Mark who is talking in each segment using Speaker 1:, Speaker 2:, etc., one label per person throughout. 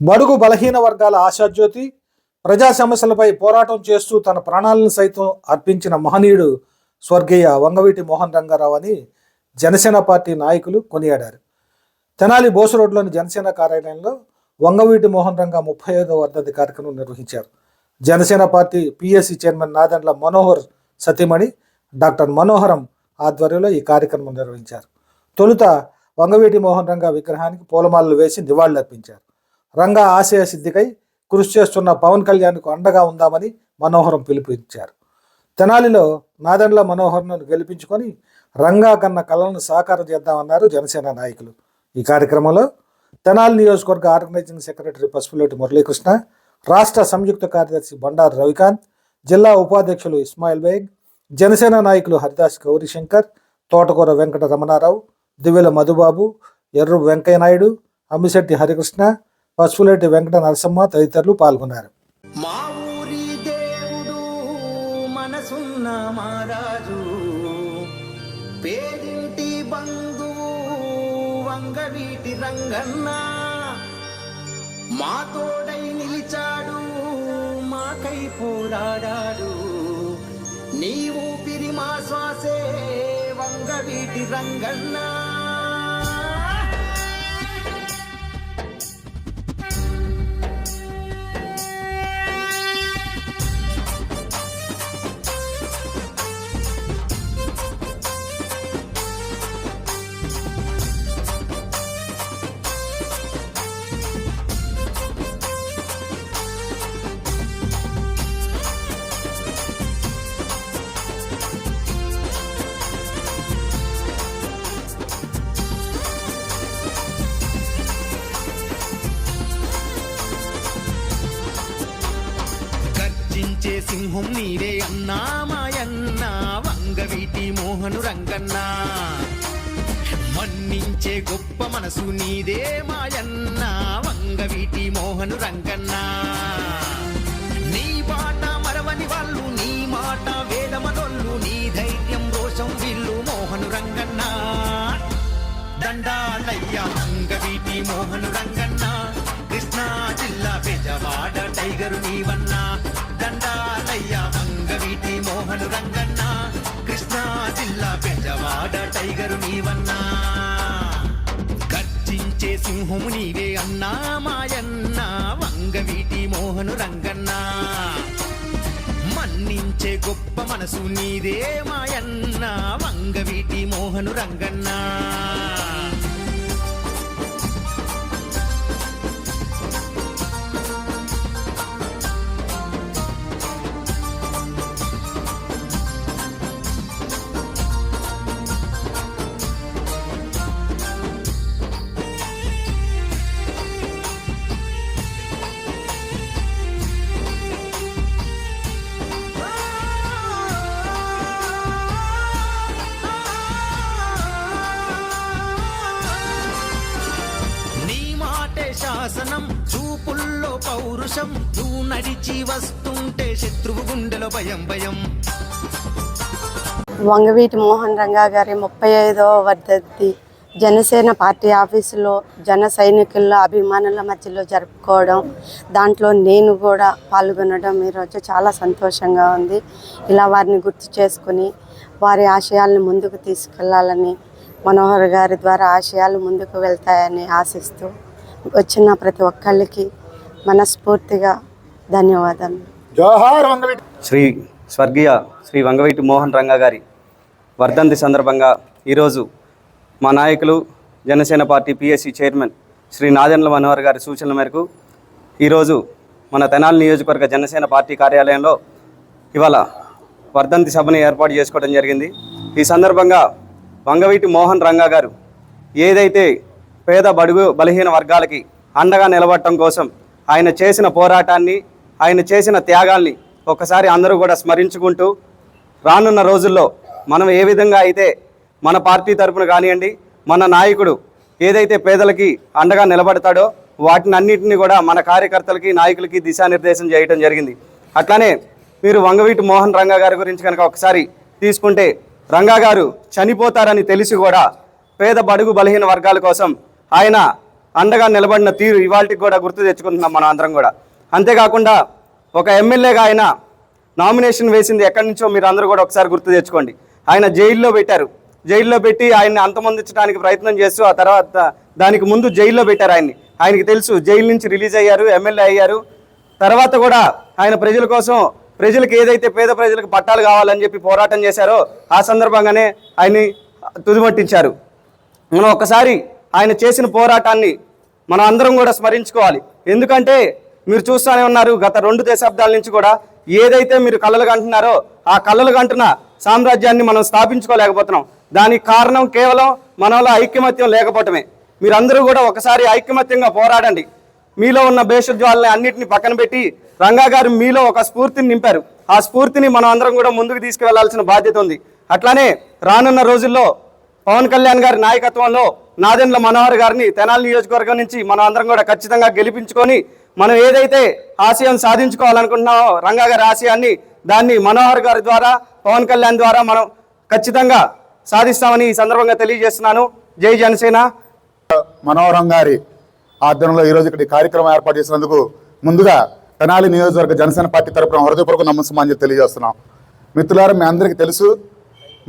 Speaker 1: బడుగు బలహీన వర్గాల ఆశాజ్యోతి ప్రజా సమస్యలపై పోరాటం చేస్తూ తన ప్రాణాలను సైతం అర్పించిన మహనీయుడు స్వర్గీయ వంగవీటి మోహన్ రంగారావు అని జనసేన పార్టీ నాయకులు కొనియాడారు. తెనాలి బోసు రోడ్లోని జనసేన కార్యాలయంలో వంగవీటి మోహన్ రంగా ముప్పై ఐదో వర్ధంతి కార్యక్రమం నిర్వహించారు. Janasena party PSC chairman Nadendla Manohar సతీమణి డాక్టర్ మనోహరం ఆధ్వర్యంలో ఈ కార్యక్రమం నిర్వహించారు. తొలుత వంగవీటి మోహన్ రంగా విగ్రహానికి పూలమాలలు వేసి నివాళులర్పించారు. రంగా ఆశయ సిద్ధికై కృషి చేస్తున్న పవన్ కళ్యాణ్కు అండగా ఉందామని మనోహరం పిలుపునిచ్చారు. తెనాలిలో నాదండ్ల మనోహర్ను గెలిపించుకొని రంగా కన్న కళలను సాకారం చేద్దామన్నారు జనసేన నాయకులు. ఈ కార్యక్రమంలో తెనాలి నియోజకవర్గ ఆర్గనైజింగ్ సెక్రటరీ పసుపులేటి మురళీకృష్ణ రాష్ట్ర సంయుక్త కార్యదర్శి బండారు రవికాంత్ జిల్లా ఉపాధ్యక్షులు ఇస్మాయిల్ బేగ్ జనసేన నాయకులు హరిదాస్ గౌరీశంకర్ తోటకూర వెంకట రమణారావు దివ్యల మధుబాబు ఎర్రు వెంకయ్యనాయుడు అమ్మిశెట్టి హరికృష్ణ పసుపులేటి వెంకట నరసమ్మ తదితరులు పాల్గొన్నారు.
Speaker 2: మా ఊరి దేవుడు మనసున్న మహారాజు. పేదింటి బంధువు వంగవీటి రంగన్న. మా తోడై నిలిచాడు మాకై పోరాడాడు. నీవు పిరిమా శ్వాసే వంగవీటి రంగన్నా. మోహను రంగన్న మన్నించే గొప్ప మనసు నీదే మాయన్న. వంగవీటి మోహను రంగన్న. నీ బాట మరవని వాళ్ళు నీ మాట వేదమనొల్లు నీ ధైర్యం రోషం విల్లు మోహను రంగన్న. దండాలయ్య అంగవీటి మోహను రంగన్న. కృష్ణా జిల్లా పెజవాడ టైగరు నీవన్నా. గొప్ప మనసు నీదే మాయన్న వంగవీటి మోహను రంగన్నా. శాసనం చూపుల్లో పౌరుషం నువ్వు నడిచి వస్తుంటే శత్రువు గుండెలో భయం భయం.
Speaker 3: వంగవీటి మోహన్ రంగా గారి ముప్పై ఐదవ వర్ధంతి. జనసేన పార్టీ ఆఫీసులో జన సైనికుల అభిమానుల మధ్యలో జరుపుకోవడం దాంట్లో నేను కూడా పాల్గొనడం ఈరోజు చాలా సంతోషంగా ఉంది. ఇలా వారిని గుర్తు చేసుకుని వారి ఆశయాలను ముందుకు తీసుకెళ్ళాలని మనోహర్ గారి ద్వారా ఆశయాలు ముందుకు వెళ్తాయని ఆశిస్తూ వచ్చిన ప్రతి ఒక్కళ్ళకి మనస్ఫూర్తిగా ధన్యవాదాలు.
Speaker 4: శ్రీ స్వర్గీయ శ్రీ వంగవీటి మోహన్ రంగా గారి వర్ధంతి సందర్భంగా ఈరోజు మా నాయకులు Janasena party PSC chairman Sri Nadendla Manohar గారి సూచనల మేరకు ఈరోజు మన తెనాలి నియోజకవర్గ జనసేన పార్టీ కార్యాలయంలో ఇవాళ వర్ధంతి సభని ఏర్పాటు చేసుకోవడం జరిగింది. ఈ సందర్భంగా వంగవీటి మోహన్ రంగా గారు ఏదైతే పేద బడుగు బలహీన వర్గాలకి అండగా నిలబడటం కోసం ఆయన చేసిన పోరాటాన్ని ఆయన చేసిన త్యాగాల్ని ఒకసారి అందరూ కూడా స్మరించుకుంటూ రానున్న రోజుల్లో మనం ఏ విధంగా అయితే మన పార్టీ తరపున కానివ్వండి మన నాయకుడు ఏదైతే పేదలకి అండగా నిలబడతాడో వాటిని అన్నింటినీ కూడా మన కార్యకర్తలకి నాయకులకి దిశానిర్దేశం చేయడం జరిగింది. అట్లానే మీరు వంగవీటి మోహన్ రంగా గారి గురించి కనుక ఒకసారి తీసుకుంటే రంగా గారు చనిపోతారని తెలిసి కూడా పేద బడుగు బలహీన వర్గాల కోసం ఆయన అండగా నిలబడిన తీరు ఇవాళకి కూడా గుర్తు తెచ్చుకుంటున్నాం మనం అందరం కూడా. అంతేకాకుండా ఒక ఎమ్మెల్యేగా ఆయన నామినేషన్ వేసింది ఎక్కడి నుంచో మీరు అందరూ కూడా ఒకసారి గుర్తు తెచ్చుకోండి. ఆయన జైల్లో పెట్టారు. జైల్లో పెట్టి ఆయన్ని అంతమొందించడానికి ప్రయత్నం చేస్తూ ఆ తర్వాత దానికి ముందు జైల్లో పెట్టారు ఆయన్ని. ఆయనకి తెలుసు జైలు నుంచి రిలీజ్ అయ్యారు ఎమ్మెల్యే అయ్యారు. తర్వాత కూడా ఆయన ప్రజల కోసం ప్రజలకు ఏదైతే పేద ప్రజలకు పట్టాలు కావాలని చెప్పి పోరాటం చేశారో ఆ సందర్భంగానే ఆయన్ని తుదిమట్టించారు మనం ఒక్కసారి ఆయన చేసిన పోరాటాన్ని మనం అందరం కూడా స్మరించుకోవాలి. ఎందుకంటే మీరు చూస్తూనే ఉన్నారు గత రెండు దశాబ్దాల నుంచి కూడా ఏదైతే మీరు కళలు కంటున్నారో ఆ కళలు కంటున్న సామ్రాజ్యాన్ని మనం స్థాపించుకోలేకపోతున్నాం. దానికి కారణం కేవలం మనలో ఐక్యమత్యం లేకపోవటమే. మీరందరూ కూడా ఒకసారి ఐక్యమత్యంగా పోరాడండి. మీలో ఉన్న భేషజ్వాలని అన్నింటిని పక్కన పెట్టి రంగా గారు మీలో ఒక స్ఫూర్తిని నింపారు. ఆ స్ఫూర్తిని మనం అందరం కూడా ముందుకు తీసుకువెళ్ళాల్సిన బాధ్యత ఉంది. అట్లానే రానున్న రోజుల్లో పవన్ కళ్యాణ్ గారి నాయకత్వంలో నాదెండ్ల మనోహర్ గారిని తెనాలి నియోజకవర్గం నుంచి మనం అందరం కూడా ఖచ్చితంగా గెలిపించుకొని మనం ఏదైతే ఆశయం సాధించుకోవాలనుకుంటున్నామో రంగా గారి ఆశయాన్ని దాన్ని మనోహర్ గారి ద్వారా పవన్ కళ్యాణ్ ద్వారా మనం ఖచ్చితంగా సాధిస్తామని ఈ సందర్భంగా తెలియజేస్తున్నాను. జై జనసేన.
Speaker 5: మనోహరం గారి ఆధ్వర్యంలో ఈరోజు ఇక్కడ కార్యక్రమం ఏర్పాటు చేసినందుకు ముందుగా తెనాలి నియోజకవర్గ జనసేన పార్టీ తరపున హృదయపూర్వక నమస్కారం తెలియజేస్తున్నాం. మిత్రులారా మీ అందరికీ తెలుసు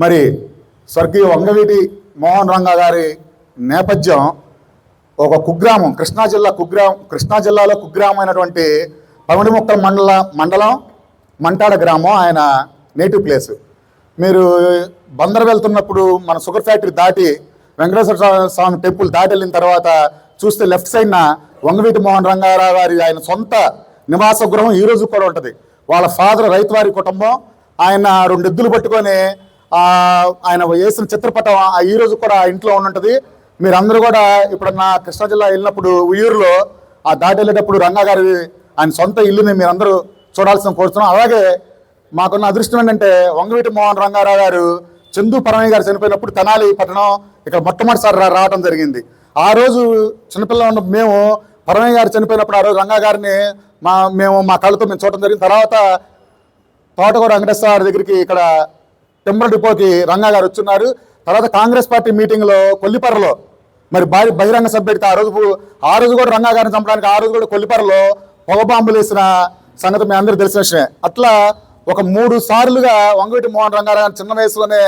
Speaker 5: మరి స్వర్గీయ వంగవీటి మోహన్ రంగా గారి నేపథ్యం ఒక కుగ్రామం కృష్ణా జిల్లా కుగ్రామం కృష్ణా జిల్లాలో కుగ్రామైనటువంటి పమిడిముక్కల మండల మండలం మంటాడ గ్రామం ఆయన నేటివ్ ప్లేస్ మీరు బందర్ వెళ్తున్నప్పుడు మన షుగర్ ఫ్యాక్టరీ దాటి వెంకటేశ్వర స్వామి టెంపుల్ దాటి వెళ్ళిన తర్వాత చూస్తే లెఫ్ట్ సైడ్న వంగవీటి మోహన్ రంగారావు గారి ఆయన సొంత నివాస గృహం ఈ రోజు కూడా ఉంటుంది. వాళ్ళ ఫాదర్ రైతువారి కుటుంబం ఆయన రెండు ఎద్దులు పట్టుకొని ఆయన వేసిన చిత్రపటం ఆ కూడా ఆ ఇంట్లో ఉండుంటది. మీరందరూ కూడా ఇప్పుడన్నా కృష్ణా జిల్లా వెళ్ళినప్పుడు ఉయ్యూరులో ఆ దాటి వెళ్ళేటప్పుడు రంగా గారి ఆయన సొంత ఇల్లుని మీరందరూ చూడాల్సిన కోరుతున్నాం. అలాగే మాకున్న అదృష్టం ఏంటంటే వంగవీటి మోహన్ రంగారావు గారు చందు పరమయ్య గారు చనిపోయినప్పుడు తెనాలి పట్టణం ఇక్కడ మొట్టమొదటిసారి రా- రావడం జరిగింది. ఆ రోజు చిన్నపిల్ల ఉన్న మేము పరమయ్య గారు చనిపోయినప్పుడు ఆ రోజు రంగా గారిని మా మేము మా కళ్ళతో మేము చూడటం జరిగింది. తర్వాత తోటకూర వెంకటేశ్వర దగ్గరికి ఇక్కడ టెంపుల్ డిపోకి రంగా గారు వచ్చున్నారు. తర్వాత కాంగ్రెస్ పార్టీ మీటింగ్లో కొల్లిపర్రలో మరి భారీ బహిరంగ సభ పెడితే ఆ రోజు ఆ రోజు కూడా రంగా గారిని చంపడానికి ఆ రోజు కూడా కొల్లిపర్రలో పొగ బాంబులు వేసిన సంగతి మీ అందరూ తెలిసిన విషయమే. అట్లా ఒక మూడు సార్లుగా వంగవీటి మోహన్ రంగారావు చిన్న వయసులోనే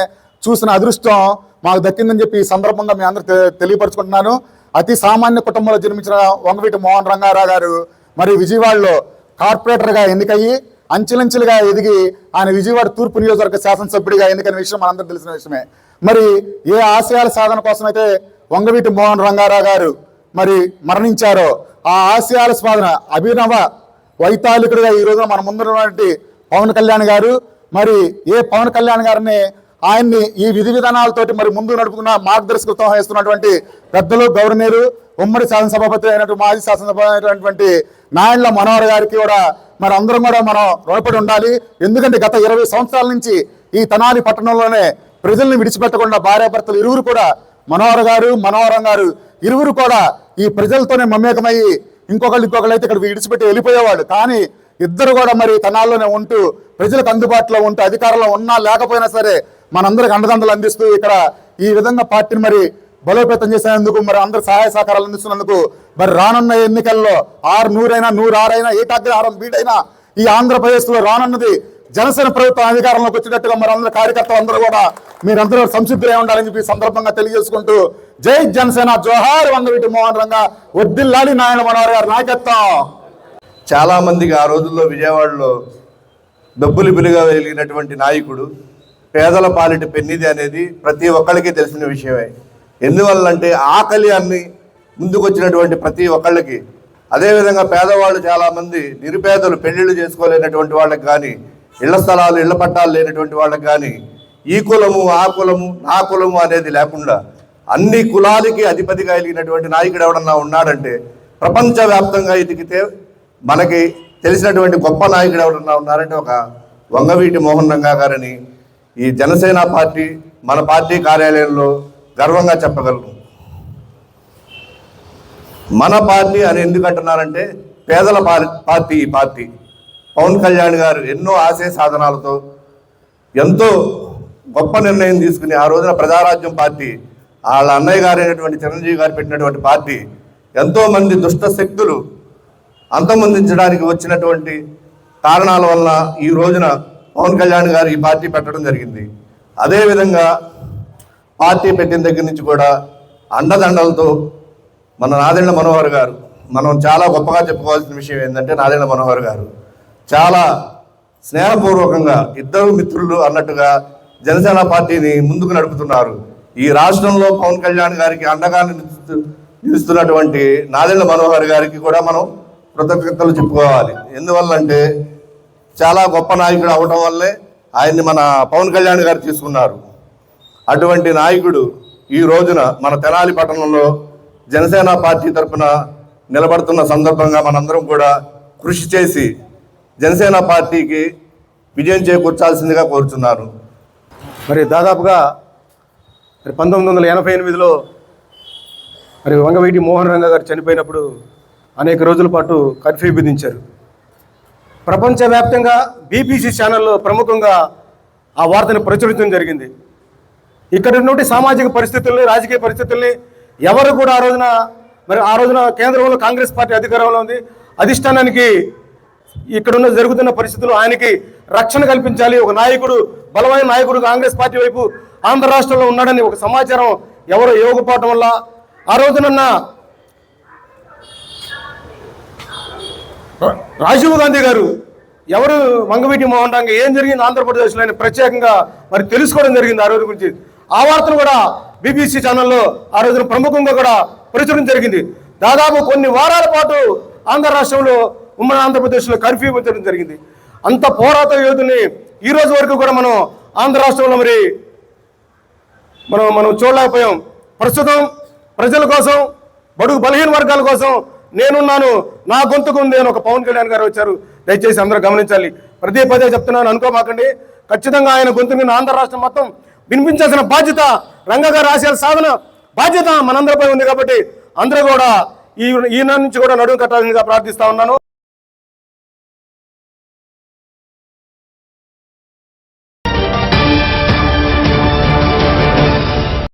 Speaker 5: చూసిన అదృష్టం మాకు దక్కిందని చెప్పి ఈ సందర్భంగా మీ అందరూ తెలియపరుచుకుంటున్నాను. అతి సామాన్య కుటుంబంలో జన్మించిన వంగవీటి మోహన్ రంగారావు గారు మరి విజయవాడలో కార్పొరేటర్గా ఎన్నికయ్యి అంచెలంచెలుగా ఎదిగి ఆయన విజయవాడ తూర్పు నియోజకవర్గ శాసనసభ్యుడిగా ఎన్నికైన విషయం మనందరూ తెలిసిన విషయమే. మరి ఏ ఆశయాల సాధన కోసం అయితే వంగవీటి మోహన్ రంగారావు గారు మరి మరణించారో ఆ ఆశయాల సాధన అభినవ వైతాళికుడిగా ఈ రోజున మన ముందున్నటువంటి పవన్ కళ్యాణ్ గారు మరి ఏ పవన్ కళ్యాణ్ గారిని ఆయన్ని ఈ విధి విధానాలతోటి మరి ముందు నడుపుకున్న మార్గదర్శకత్వం వహిస్తున్నటువంటి పెద్దలు గవర్నరు ఉమ్మడి శాసనసభాపతి అయినటువంటి మాజీ శాసనసభ అయినటువంటి నాయన్ల మనోహర్ గారికి కూడా మరి అందరం కూడా మనం రుణపడి ఉండాలి. ఎందుకంటే గత ఇరవై సంవత్సరాల నుంచి ఈ తనాలి పట్టణంలోనే ప్రజల్ని విడిచిపెట్టకుండా భార్యాభర్తలు ఇరువురు కూడా మనోహర్ గారు మనోహరం గారు ఇరువురు కూడా ఈ ప్రజలతోనే మమేకమయ్యి ఇంకొకళ్ళు ఇంకొకళ్ళు అయితే ఇక్కడ విడిచిపెట్టి వెళ్ళిపోయేవాళ్ళు. కానీ ఇద్దరు కూడా మరి తనాల్లోనే ఉంటూ ప్రజలకు అందుబాటులో ఉంటూ అధికారంలో ఉన్నా లేకపోయినా సరే మనందరికి అండదండలు అందిస్తూ ఇక్కడ ఈ విధంగా పార్టీని మరి బలోపేతం చేసేందుకు మరి అందరు సహాయ సహకారాలు అందిస్తున్నందుకు మరి రానున్న ఎన్నికల్లో ఆరు నూరైనా నూరు ఆరైనా ఏకాగ్రహారం బీడైనా ఈ ఆంధ్రప్రదేశ్లో రానున్నది జనసేన ప్రభుత్వం అధికారంలోకి వచ్చేటట్టుగా మరి అందరూ కార్యకర్తలు అందరూ కూడా మీరందరూ సంసిద్ధులై ఉండాలని చెప్పి సందర్భంగా తెలియజేసుకుంటూ జై జనసేన జోహార్ వంగవీటి మోహన్ రంగ వద్దిల్లాలి నాయన మనోహర్ గారు నాయకత్వం.
Speaker 6: చాలా మందికి ఆ రోజుల్లో విజయవాడలో డబ్బులు బిలుగా వెలిగినటువంటి నాయకుడు పేదల పాలిట పెన్నిది అనేది ప్రతి ఒక్కరికి తెలిసిన విషయమే. ఎందువల్లంటే ఆకలి అన్ని ముందుకొచ్చినటువంటి ప్రతి ఒక్కళ్ళకి. అదేవిధంగా పేదవాళ్ళు చాలామంది నిరుపేదలు పెళ్ళిళ్ళు చేసుకోలేనటువంటి వాళ్ళకి కానీ ఇళ్ళ స్థలాలు ఇళ్ళ పట్టాలు లేనటువంటి వాళ్ళకి కానీ ఈ కులము ఆ కులము నా కులము అనేది లేకుండా అన్ని కులాలకి అధిపతిగా కలిగినటువంటి నాయకుడు ఎవడన్నా ఉన్నాడంటే ప్రపంచవ్యాప్తంగా ఎదిగితే మనకి తెలిసినటువంటి గొప్ప నాయకుడు ఎవడన్నా ఉన్నారంటే ఒక వంగవీటి మోహన్ రంగా గారని ఈ జనసేన పార్టీ మన పార్టీ కార్యాలయంలో గర్వంగా చెప్పగలను. మన పార్టీ అని ఎందుకు అంటున్నారంటే పేదల పార్- పార్టీ ఈ పార్టీ. పవన్ కళ్యాణ్ గారు ఎన్నో ఆశయ సాధనాలతో ఎంతో గొప్ప నిర్ణయం తీసుకుని ఆ రోజున ప్రజారాజ్యం పార్టీ వాళ్ళ అన్నయ్య గారు అయినటువంటి చిరంజీవి గారు పెట్టినటువంటి పార్టీ ఎంతో మంది దుష్ట శక్తులు అంతమొందించడానికి వచ్చినటువంటి కారణాల వల్ల ఈ రోజున పవన్ కళ్యాణ్ గారు ఈ పార్టీ పెట్టడం జరిగింది. అదేవిధంగా పార్టీ పెట్టిన దగ్గర నుంచి కూడా అండదండలతో మన నాదెండ్ల మనోహర్ గారు మనం చాలా గొప్పగా చెప్పుకోవాల్సిన విషయం ఏంటంటే నాదెండ్ల మనోహర్ గారు. చాలా స్నేహపూర్వకంగా ఇద్దరు మిత్రులు అన్నట్టుగా జనసేన పార్టీని ముందుకు నడుపుతున్నారు. ఈ రాష్ట్రంలో పవన్ కళ్యాణ్ గారికి అండగా నిలుస్తున్నటువంటి నాదెండ్ల మనోహర్ గారికి కూడా మనం కృతజ్ఞతలు చెప్పుకోవాలి. ఎందువల్లంటే చాలా గొప్ప నాయకుడు అవడం వల్లే ఆయన్ని మన పవన్ కళ్యాణ్ గారు తీసుకున్నారు. అటువంటి నాయకుడు ఈ రోజున మన తెనాలి పట్టణంలో జనసేన పార్టీ తరఫున నిలబడుతున్న సందర్భంగా మనందరం కూడా కృషి చేసి జనసేన పార్టీకి విజయం చేకూర్చాల్సిందిగా కోరుచున్నాను
Speaker 7: మరి దాదాపుగా మరి పంతొమ్మిది వందల ఎనభై ఎనిమిదిలో మరి వంగవీటి మోహన్ రంగ గారు చనిపోయినప్పుడు అనేక రోజుల పాటు కర్ఫ్యూ విధించారు. ప్రపంచవ్యాప్తంగా బీబీసీ ఛానల్లో ప్రముఖంగా ఆ వార్తను ప్రచురించడం జరిగింది. ఇక్కడ నుండి సామాజిక పరిస్థితుల్ని రాజకీయ పరిస్థితుల్ని ఎవరు కూడా ఆ రోజున మరి ఆ రోజున కేంద్రంలో కాంగ్రెస్ పార్టీ అధికారంలో ఉంది. అధిష్టానానికి ఇక్కడున్న జరుగుతున్న పరిస్థితులు ఆయనకి రక్షణ కల్పించాలి. ఒక నాయకుడు బలమైన నాయకుడు కాంగ్రెస్ పార్టీ వైపు ఆంధ్ర రాష్ట్రంలో ఉన్నాడని ఒక సమాచారం ఎవరో ఇవ్వకపోవటం వల్ల ఆ రోజునన్న రా- రాజీవ్ గాంధీ గారు ఎవరు వంగవీటి మోహన్ ఏం జరిగింది ఆంధ్రప్రదేశ్లో ఆయన ప్రత్యేకంగా మరి తెలుసుకోవడం జరిగింది ఆ రోజు గురించి. ఆ వార్తను కూడా బీబీసీ ఛానల్లో ఆ రోజున ప్రముఖంగా కూడా ప్రచురణ జరిగింది. దాదాపు కొన్ని వారాల పాటు ఆంధ్ర రాష్ట్రంలో ఉమ్మడి ఆంధ్రప్రదేశ్లో కర్ఫ్యూ ఉంచడం జరిగింది. అంత పోరాట యోధుని ఈ రోజు వరకు కూడా మనం ఆంధ్ర రాష్ట్రంలో మరి మనం మనం చూడలేకపోయాం. ప్రస్తుతం ప్రజల కోసం బడుగు బలహీన వర్గాల కోసం నేనున్నాను నా గొంతుకు ఉంది అని ఒక పవన్ కళ్యాణ్ గారు వచ్చారు. దయచేసి అందరూ గమనించాలి. ప్రతి పదే చెప్తున్నాను అనుకోమాకండి. ఖచ్చితంగా ఆయన గొంతు మీద ఆంధ్ర రాష్ట్రం మొత్తం వినిపించాల్సిన బాధ్యత రంగగా గారు సాధన బాధ్యత మనందరిపై ఉంది కాబట్టి అందరూ కూడా ఈ ఈయన నుంచి కూడా నడుము కట్టాల్సిందిగా ప్రార్థిస్తా ఉన్నాను.